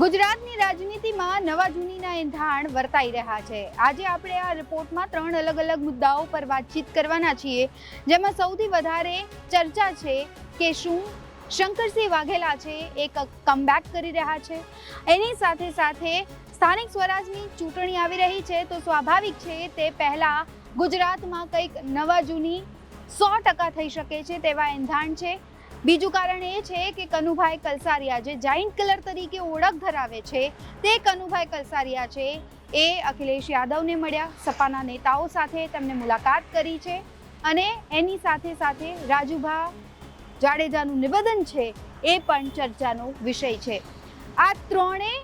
ગુજરાતની રાજનીતિમાં નવા જૂનીના એંધાણ વર્તાઈ રહ્યા છે. આજે આપણે આ રિપોર્ટમાં ત્રણ અલગ અલગ મુદ્દાઓ પર વાતચીત કરવાના છીએ, જેમાં સૌથી વધારે ચર્ચા છે કે શું શંકરસિંહ વાઘેલા છે એક કમબેક કરી રહ્યા છે. એની સાથે સાથે સ્થાનિક સ્વરાજની ચૂંટણી આવી રહી છે, તો સ્વાભાવિક છે તે પહેલાં ગુજરાતમાં કંઈક નવા જૂની સો ટકા થઈ શકે છે તેવા એંધાણ છે. બીજું કારણ એ છે કે કનુભાઈ કલસારિયા જે જાઇન્ટ કિલર તરીકે ઓળખ ધરાવે છે, તે કનુભાઈ કલસારિયા છે. એ અખિલેશ યાદવને મળ્યા, સપાના નેતાઓ સાથે તેમને મુલાકાત કરી છે અને એની સાથે સાથે રાજુભા જાડેજાનું નિવેદન છે, એ પણ ચર્ચાનો વિષય છે. આ ત્રણેય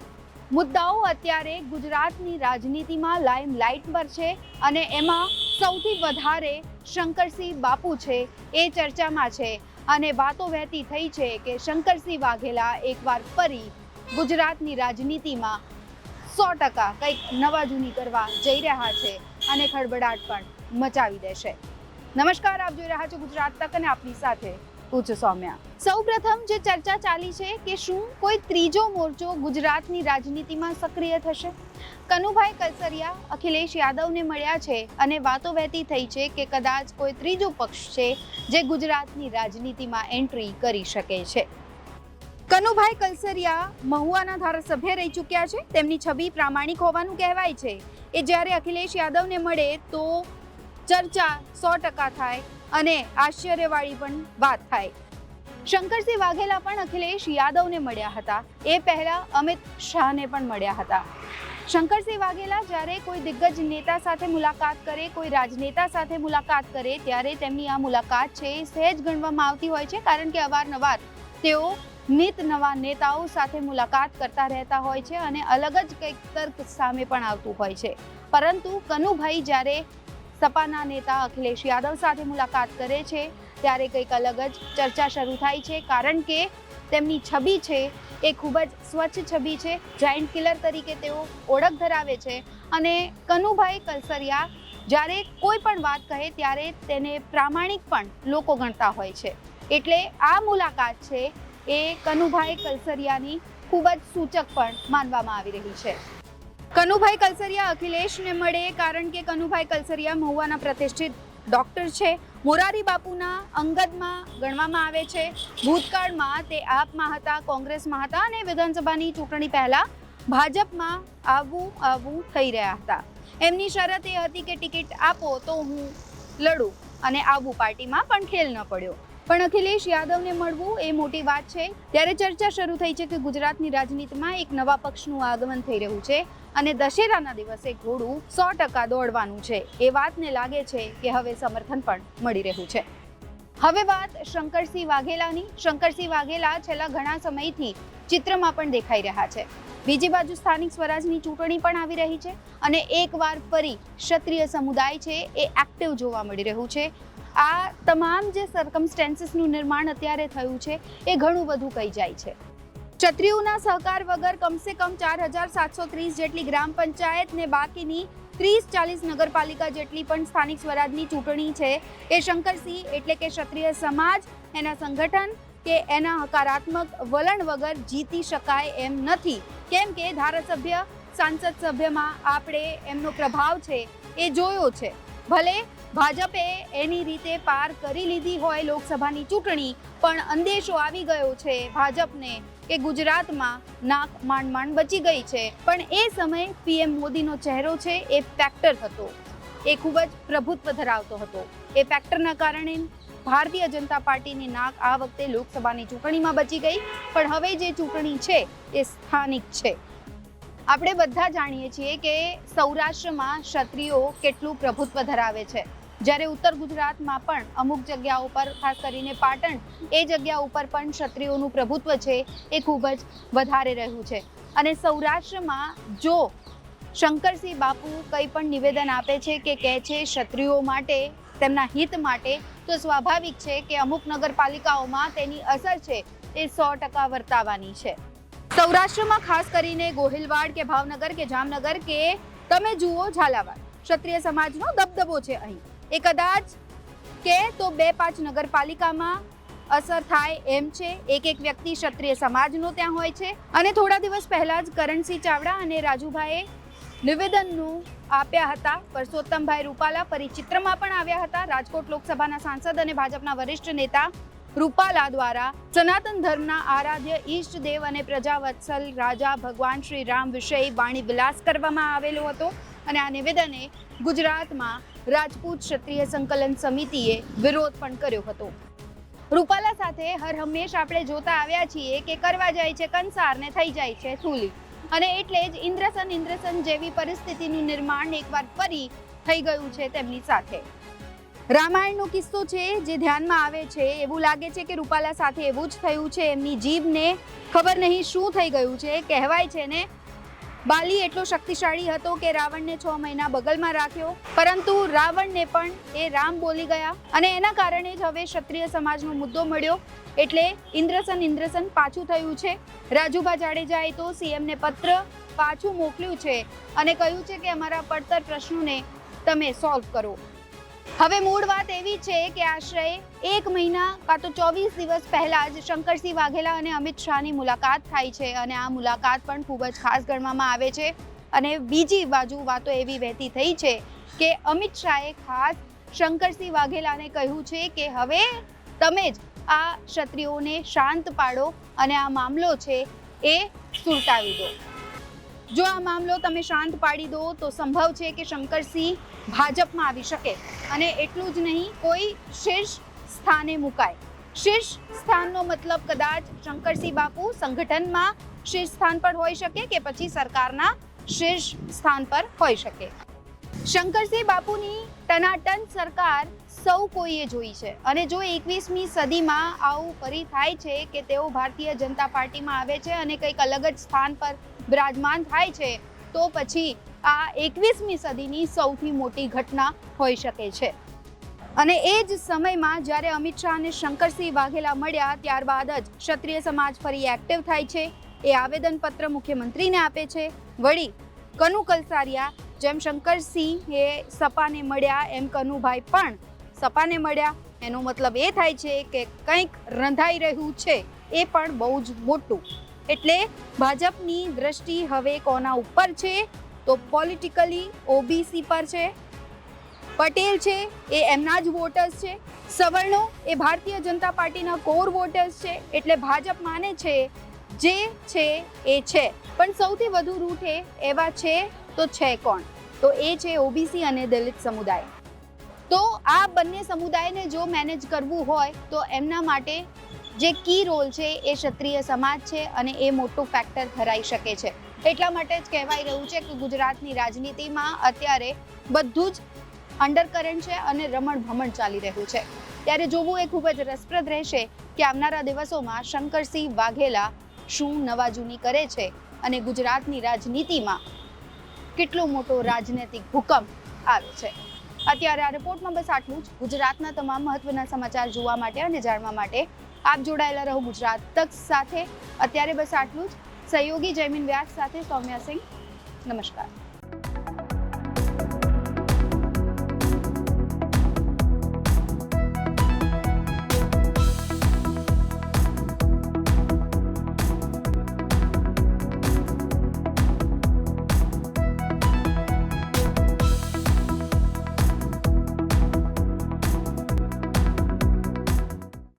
મુદ્દાઓ અત્યારે ગુજરાતની રાજનીતિમાં લાઇમ લાઇટ પર છે અને એમાં સૌથી વધારે શંકરસિંહ બાપુ છે, એ ચર્ચામાં છે. અને વાતો વહેતી થઈ છે કે શંકરસિંહ વાઘેલા એકવાર ફરી ગુજરાતની રાજનીતિમાં સો ટકા કંઈક નવા જૂની કરવા જઈ રહ્યા છે અને ખળબડાટ પણ મચાવી દેશે. નમસ્કાર, આપ જોઈ રહ્યા છો ગુજરાત તક અને આપની સાથે હું છું સૌમ્યા. સૌ પ્રથમ જે ચર્ચા ચાલી છે કે શું કોઈ ત્રીજો મોરચો ગુજરાતની રાજનીતિમાં સક્રિય થશે? કનુભાઈ કલસરિયા, અખિલેશ યાદવને મળ્યા છે અને વાતો વહેતી થઈ છે કે કદાચ કોઈ ત્રીજો પક્ષ છે જે ગુજરાતની રાજનીતિમાં એન્ટ્રી કરી શકે છે. કનુભાઈ કલસરિયા મહુવાના ધારાસભ્ય રહી ચૂક્યા છે. તેમની છબી પ્રામાણિક હોવાનું કહેવાય છે. એ જ્યારે અખિલેશ યાદવને મળે તો ચર્ચા સો ટકા થાય અને આશ્ચર્યવાળી પણ વાત થાય. શંકરસિંહ વાઘેલા પણ અખિલેશ યાદવને મળ્યા હતા. એ પહેલા અમિત શાહને પણ મળ્યા હતા. શંકરસિંહ વાઘેલા જ્યારે કોઈ દિગ્ગજ નેતા સાથે મુલાકાત કરે, કોઈ રાજનેતા સાથે મુલાકાત કરે, ત્યારે તેમની આ મુલાકાત છે એ સહેજ ગણવામાં આવતી હોય છે, કારણ કે અવારનવાર તેઓ નિત નવા નેતાઓ સાથે મુલાકાત કરતા રહેતા હોય છે અને અલગ જ કંઈક તર્ક સામે પણ આવતું હોય છે. પરંતુ કનુભાઈ જ્યારે સપાના નેતા અખિલેશ યાદવ સાથે મુલાકાત કરે છે. ત્યારે કંઈક અલગ જ ચર્ચા શરૂ થાય છે. કારણ કે તેમની છબી છે એ ખૂબ જ સ્વચ્છ છબી છે. જાયન્ટ કિલર તરીકે તેઓ ઓળખ ધરાવે છે. અને કનુભાઈ કલસરિયા જ્યારે કોઈ પણ વાત કહે ત્યારે તેને પ્રામાણિક પણ લોકો ગણતા હોય છે. એટલે આ મુલાકાત છે એ કનુભાઈ કલસરિયાની ખૂબ જ સૂચક પણ માનવામાં આવી રહી છે. કનુભાઈ કલસરિયા અખિલેશને મળે કારણ કે કનુભાઈ કલસરિયા મહુવાના પ્રતિષ્ઠિત ડોક્ટર છે. મોરારી બાપુના અંગદમાં ગણવામાં આવે છે. ભૂતકાળમાં તે આપમાં હતા, કોંગ્રેસમાં હતા અને વિધાનસભાની ચૂંટણી પહેલા ભાજપમાં આવવું આવવું થઈ રહ્યા હતા. એમની શરત એ હતી કે ટિકિટ આપો તો હું લડું અને આવું પાર્ટીમાં પણ ખેલ ન પડ્યો. પણ અખિલેશ યાદવને મળવું એ મોટી વાત છે. ત્યારે ચર્ચા શરૂ થઈ છે કે ગુજરાતની રાજનીતિમાં એક નવા પક્ષનું આગમન થઈ રહ્યું છે અને દશેરાના દિવસે ઘોડું સો ટકા દોડવાનું છે. એ વાતને લાગે છે કે હવે સમર્થન પણ મળી રહ્યું છે. હવે વાત શંકરસિંહ વાઘેલાની. શંકરસિંહ વાઘેલા છેલ્લા ઘણા સમયથી ચિત્રમાં પણ દેખાઈ રહ્યા છે. બીજી બાજુ સ્થાનિક સ્વરાજની ચૂંટણી પણ આવી રહી છે અને એકવાર ફરી ક્ષત્રિય સમુદાય છે એ એક્ટિવ જોવા મળી રહ્યું છે. આ તમામ જે સર્કમસ્ટેન્સીસનું નિર્માણ અત્યારે થયું છે, એ ઘણું બધું કહી જાય છે. ક્ષત્રિયોના સહકાર વગર કમસે કમ ચાર હજાર સાતસો ત્રીસ જેટલી ગ્રામ પંચાયત ને બાકીની ત્રીસ ચાલીસ નગરપાલિકા જેટલી પણ સ્થાનિક સ્વરાજની ચૂંટણી છે, એ શંકરસિંહ એટલે કે ક્ષત્રિય સમાજ, એના સંગઠન કે એના હકારાત્મક વલણ વગર જીતી શકાય એમ નથી. કેમ કે ધારાસભ્ય, સાંસદ સભ્યમાં આપણે એમનો પ્રભાવ છે, એ જોયો છે. ભલે ભાજપે એની રીતે પાર કરી લીધી હોય લોકસભાની ચૂંટણી, પણ અંદેશો આવી ગયો છે ભાજપને કે ગુજરાતમાં નાક માંડ માંડ બચી ગઈ છે. પણ એ સમયે પીએમ મોદીનો ચહેરો છે એ ફેક્ટર હતો. એ ખૂબ જ પ્રભુત્વ ધરાવતો હતો. એ ફેક્ટરના કારણે ભારતીય જનતા પાર્ટીની નાક આ વખતે લોકસભાની ચૂંટણીમાં બચી ગઈ. પણ હવે જે ચૂંટણી છે એ સ્થાનિક છે. આપણે બધા જાણીએ છીએ કે સૌરાષ્ટ્રમાં ક્ષત્રિયો કેટલું પ્રભુત્વ ધરાવે છે. જ્યારે ઉત્તર ગુજરાતમાં પણ અમુક જગ્યાઓ પર, ખાસ કરીને પાટણ, એ જગ્યા ઉપર પણ ક્ષત્રિયોનું પ્રભુત્વ છે એ ખૂબ જ વધારે રહ્યું છે. અને સૌરાષ્ટ્રમાં જો શંકરસિંહ બાપુ કંઈ પણ નિવેદન આપે છે કે કહે છે ક્ષત્રિયો માટે, તેમના હિત માટે, તો સ્વાભાવિક છે કે અમુક નગરપાલિકાઓમાં તેની અસર છે એ સો ટકા વર્તાવાની છે. સૌરાષ્ટ્રમાં ખાસ કરીને ગોહિલવાડ કે ભાવનગર કે જામનગર કે તમે જુઓ ઝાલાવાડ, ક્ષત્રિય સમાજનો દબદબો છે અહીં. એ કદાચ કે તો બે પાંચ નગરપાલિકામાં અસર થાય એમ છે. એક એક વ્યક્તિ ક્ષત્રિય સમાજનો ત્યાં હોય છે. અને થોડા દિવસ પહેલાં જ કરણસિંહ ચાવડા અને રાજુભાઈએ નિવેદનનું આપ્યા હતા. પરસોત્તમભાઈ રૂપાલા પરિચિત્રમાં પણ આવ્યા હતા. રાજકોટ લોકસભાના સાંસદ અને ભાજપના વરિષ્ઠ નેતા રૂપાલા દ્વારા સનાતન ધર્મના આરાધ્ય ઈષ્ટ દેવ અને પ્રજાવત્સલ રાજા ભગવાન શ્રી રામ વિષય વાણી વિલાસ કરવામાં આવેલો હતો. અને આ નિવેદને ગુજરાતમાં રાજપૂત ક્ષત્રિય સંકલન સમિતિએ વિરોધ પણ કર્યો હતો. રૂપાલા સાથે હર હંમેશ આપણે જોતા આવ્યા છીએ કે કરવા જાય છે કંસાર ને થઈ જાય છે થૂલી અને એટલે જ ઇન્દ્રસન ઇન્દ્રસન જેવી પરિસ્થિતિનું નિર્માણ એકવાર ફરી થઈ ગયું છે તેમની સાથે. રામાયણનો કિસ્સો છે જે ધ્યાનમાં આવે છે, એવું લાગે છે કે રૂપાલા સાથે એવું જ થયું છે, એમની જીભને ખબર નહીં શું થઈ ગયું છે, કહેવાય છે ને બાલી એટલો શક્તિશાળી હતો કે રાવણને છ મહિના બગલમાં રાખ્યો. પરંતુ રાવણને પણ એ રામ બોલી ગયા અને એના કારણે જ હવે ક્ષત્રિય સમાજનો મુદ્દો મળ્યો. એટલે ઇન્દ્રસન ઇન્દ્રસન પાછું થયું છે. રાજુભા જાડેજાએ તો સીએમને પત્ર પાછું મોકલ્યું છે અને કહ્યું છે કે અમારા પડતર પ્રશ્નોને તમે સોલ્વ કરો. હવે મૂળ વાત એવી છે કે આશરે એક મહિના કાં તો ચોવીસ દિવસ પહેલા જ શંકરસિંહ વાઘેલા અને અમિત શાહની મુલાકાત થાય છે અને આ મુલાકાત પણ ખૂબ જ ખાસ ગણવામાં આવે છે. અને બીજી બાજુ વાતો એવી વહેતી થઈ છે કે અમિત શાહે ખાસ શંકરસિંહ વાઘેલાને કહ્યું છે કે હવે તમે જ આ ક્ષત્રિયોને શાંત પાડો અને આ મામલો છે એ સુલટાવી દો. જો આ મામલો તમે શાંત પાડી દો, તો સંભવ છે કે શંકરસિંહ ભાજપમાં આવી શકે. અને એટલું જ નહીં, કોઈ શીર્ષ સ્થાને મુકાય. શીર્ષ સ્થાનનો મતલબ કદાચ શંકરસિંહ બાપુ સંગઠનમાં શીર્ષ સ્થાન પર હોઈ શકે કે પછી સરકારના શીર્ષ સ્થાન પર હોઈ શકે. શંકરસિંહ બાપુની ટનાટન સરકાર સૌ કોઈએ જોઈ છે. અને જો એકવીસમી સદીમાં આવું ફરી થાય છે કે તેઓ ભારતીય જનતા પાર્ટીમાં આવે છે અને કંઈક અલગ જ સ્થાન પર બિરાજમાન થાય છે, તો પછી આ એકવીસમી સદીની સૌથી મોટી ઘટના હોઈ શકે છે. અને એ જ સમયમાં જ્યારે અમિત શાહ અને શંકરસિંહ વાઘેલા મળ્યા, ત્યારબાદ જ ક્ષત્રિય સમાજ ફરી એક્ટિવ થાય છે. એ આવેદનપત્ર મુખ્યમંત્રીને આપે છે. વળી કનુ કલસારિયા, જેમ શંકરસિંહ એ સપાને મળ્યા, એમ કનુભાઈ પણ સપાને મળ્યા. એનો મતલબ એ થાય છે કે કંઈક રંધાઈ રહ્યું છે, એ પણ બહુ જ મોટું. એટલે ભાજપની દ્રષ્ટિ હવે કોના ઉપર છે? તો પોલિટિકલી ઓબીસી પર છે. પટેલ છે, એ એમના જ વોટર્સ છે. સવર્ણો એ ભારતીય જનતા પાર્ટીના કોર વોટર્સ છે. એટલે ભાજપ માને છે, જે છે, એ છે. પણ સૌથી વધુ રૂઠે એવા છે તો છે કોણ? તો એ છે ઓબીસી અને દલિત સમુદાય. તો આ બંને સમુદાયને જો મેનેજ કરવું હોય, તો એમના માટે જે કી રોલ છે એ ક્ષત્રિય સમાજ છે અને એ મોટું ફેક્ટર ધરાઈ શકે છે. એટલા માટે જ કહેવાય રહ્યું છે કે ગુજરાતની રાજનીતિમાં અત્યારે બધું જ અંડરકરન્ટ છે અને રમણ ભમણ ચાલી રહ્યું છે. ત્યારે જોવું એ ખૂબ જ રસપ્રદ રહેશે કે આવનારા દિવસોમાં શંકરસિંહ વાઘેલા શું નવા જૂની કરે છે અને ગુજરાતની રાજનીતિમાં કેટલો મોટો રાજનૈતિક ભૂકંપ આવે છે. અત્યારે આ રિપોર્ટમાં બસ આટલું જ. ગુજરાતના તમામ મહત્વના સમાચાર જોવા માટે અને જાણવા માટે આપ જોડાયેલા રહો ગુજરાત તક સાથે. અત્યારે બસ આટલું જ. સહયોગી જયમીન વ્યાસ સાથે સૌમ્યા સિંહ. નમસ્કાર.